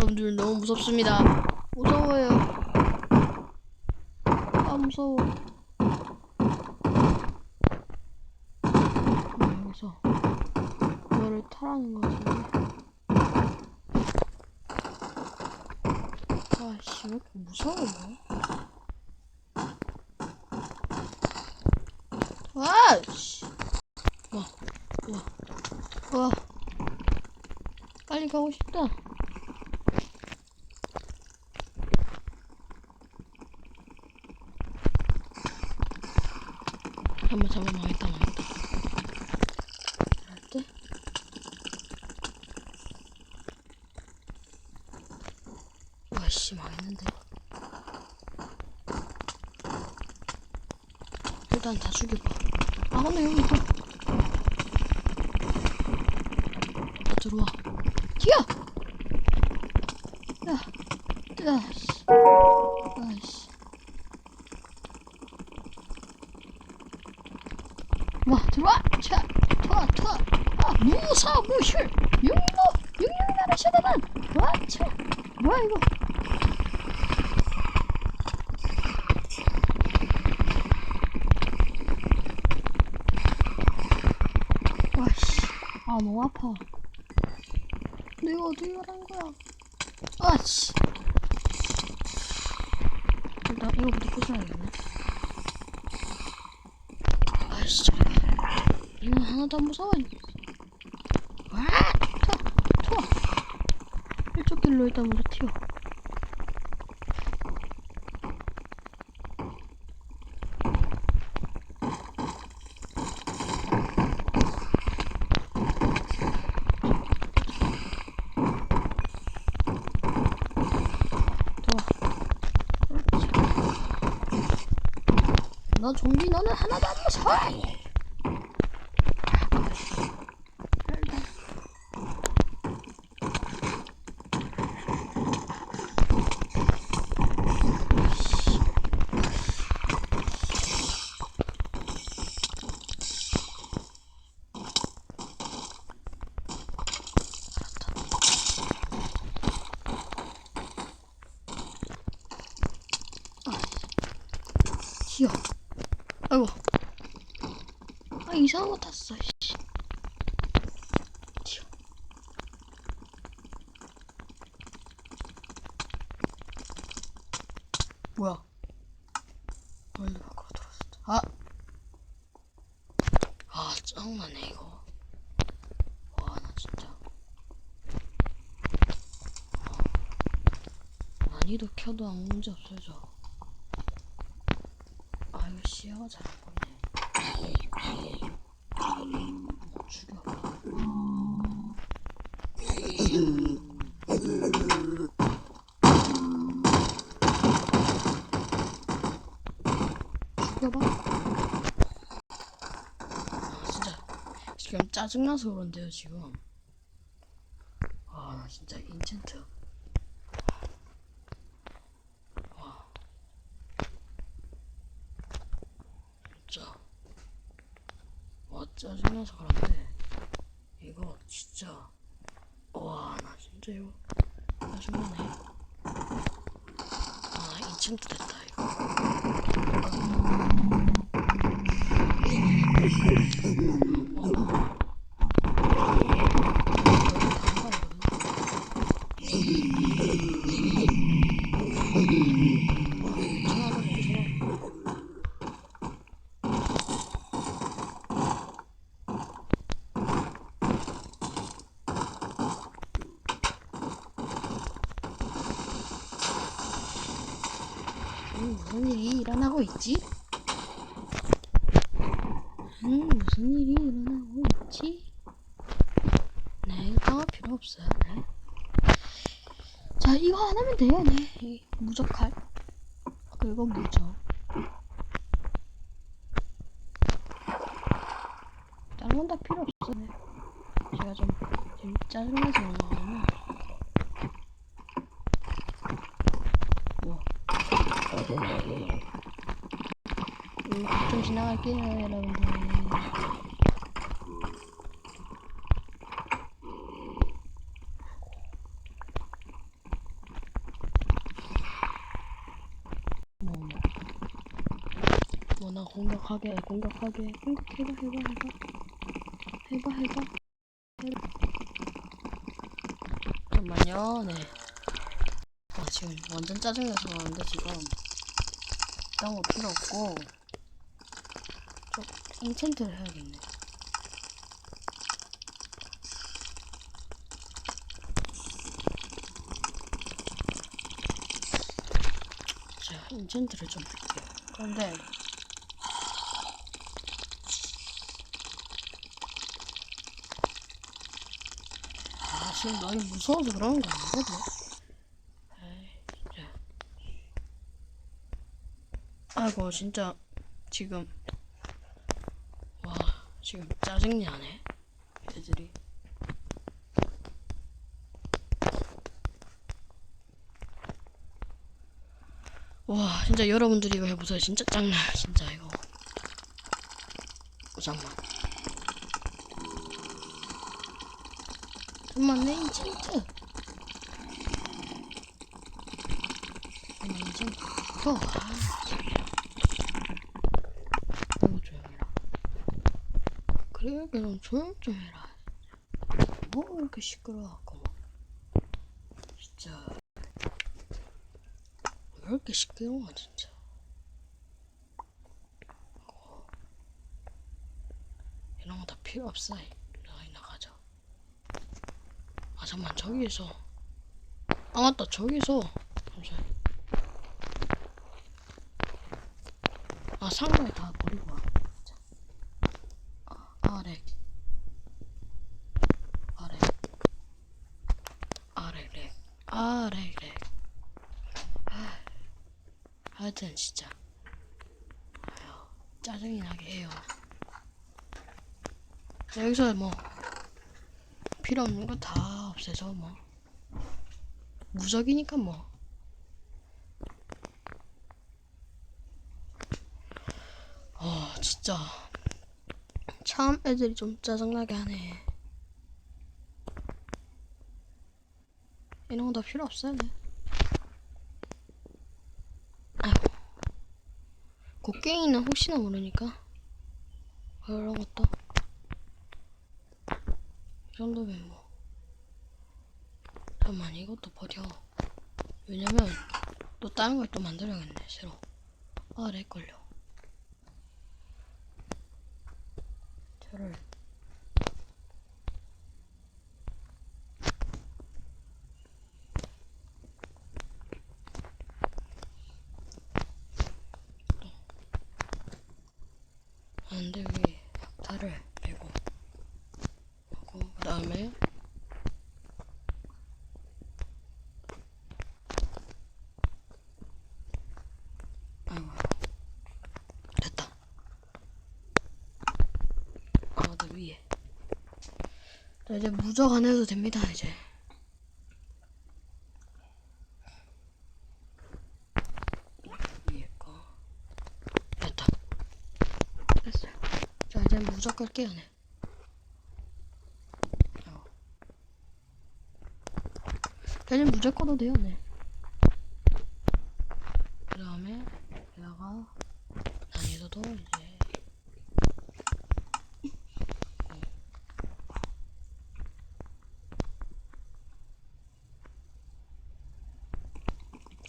여러분들 너무 무섭습니다. 무서워요. 아 무서워. 아, 여기서 이거를 타라는 거 같은데. 아씨 왜 이렇게 무서워? 와씨. 와, 와, 와. 빨리 가고 싶다. 잠깐만, 잠깐만, 망했다, 망했다. 때? 와씨, 망했는데. 일단 다 죽여봐. 아, 근데 여기 또. 들어와. 튀어! 야, 야, 씨. 아이씨. 와, 들어와! 차! 터아, 터아! 아, 무 사, 무실! 육로! 육룡나라 샤다단! 와, 차! 뭐야, 이거? 와, 씨. 아, 너무 아파. 내가 어디 가라는 거야? 아, 씨. 일단 이거부터 부숴야겠네. 아이씨. 이거 하나도 안 무서워. 와! 튀어! 튀어! 길로 일단 먼저 튀어. 너 좀비 너는 하나도 안 무서워. 튀어. 아이고. 아 이상한 거 탔어. 씨. 튀어. 뭐야? 원래 밖으로 들어왔어. 아. 아 짜증나네 이거. 아, 난이도 켜도 아무 문제 없어요 시야가 잘안 보이네. 뭐 죽여. 죽여봐. 아 진짜 지금 짜증나서 그런데요 지금. 아나 진짜 인챈트. 진짜 와 짜증나서 그런데 이거 진짜 와 나 진짜 이거 짜증나네. 아 2층도 됐다 이거 전화가 전화 음, 무슨 일이 일어나고 있지? 음, 무슨 일이 일어나고 있지? 당할 필요 없어요. 네. 자, 이거 안 하면 돼요. 네, 이 무적칼. 그리고 무적. 다른 건 다 필요 없어. 네. 제가 좀, 좀 짜증나서 그런 거거든 좀 지나갈게요 여러분들. 뭐냐 뭐나 공격하게 공격하게. 공격해봐 해봐 해봐. 해봐 해봐. 해봐 잠깐만요 네. 아, 지금 완전 짜증나서 그러는데 지금 이런 거 필요 없고. 인챈트를 해야겠네. 자, 인챈트를 좀 할게요. 그런데, 아, 지금 많이 무서워서 그런 거 아니거든. 아이고, 진짜, 지금, 와, 지금 짜증이 나네. 애들이. 와, 진짜 여러분들이 이거 해보세요. 진짜 짱나, 진짜 이거. 어, 잠깐만. 잠깐만, 내 인챈트. 잠깐만, 인챈트. 어, 아, 진짜. 아이고, 조용해라. 그래, 그럼 조용 좀 해라. 뭐 이렇게 시끄러워갖고, 뭐. 진짜. 왜 이렇게 시끄러워, 진짜. 어. 이런 거 다 필요 없어. 나이 나가자. 아, 잠만, 저기서. 아, 맞다, 저기서. 잠시만. 아, 상자에 다 버리고 와. 자. 아, 아래. 아래. 아래, 렉. 아래, 렉. 하여튼 진짜 짜증이 나게 해요. 여기서 뭐 필요 없는 거 다 없애서 뭐 무적이니까 뭐. 어 진짜 참 애들이 좀 짜증나게 하네. 이런 거 다 필요 없어요. 네. 아이고. 곡괭이는 혹시나 모르니까 그런 것도 이 정도면 뭐 잠깐만 이것도 버려 왜냐면 또 다른 걸 또 만들어야겠네 새로 아렉 걸려 저를 안돼 여기 박탈을 빼고 하고 그 다음에 아이고 됐다 아 맞다 위에 자 이제 무적 안 해도 됩니다 이제 위에 거 됐다 됐어요. 자, 이제 무적 끌게요, 네. 어. 자, 이제 무적 꺼도 돼요, 네. 그 다음에, 여기다가, 난이도도 이제.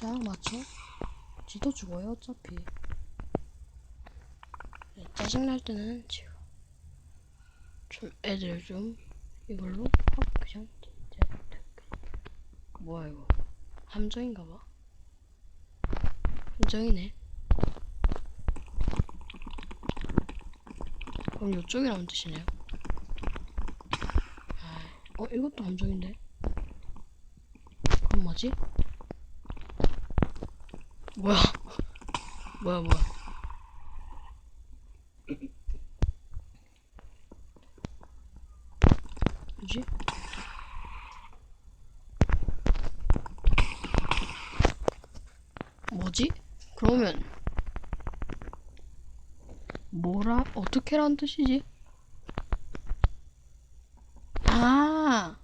자, 맞춰. 지도 죽어요, 어차피. 네, 짜증날 때는 지금 좀 애들 좀 이걸로 확 그냥 뭐야 이거? 함정인가봐? 함정이네. 그럼 이쪽이라는 뜻이네요. 아, 어 이것도 함정인데? 그럼 뭐지 뭐야 뭐야 뭐야 뭐지? 뭐지? 그러면 뭐라 어떻게란 뜻이지? 아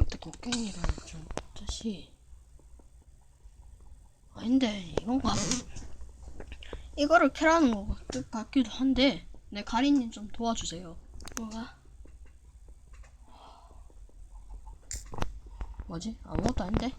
이때 곡괭이를 좀 뜻이 아닌데 이건가? 이거를 캐라는 거 같, 기도 한데 네 가리님 좀 도와주세요. 뭐가? 뭐지? 아무것도 아닌데?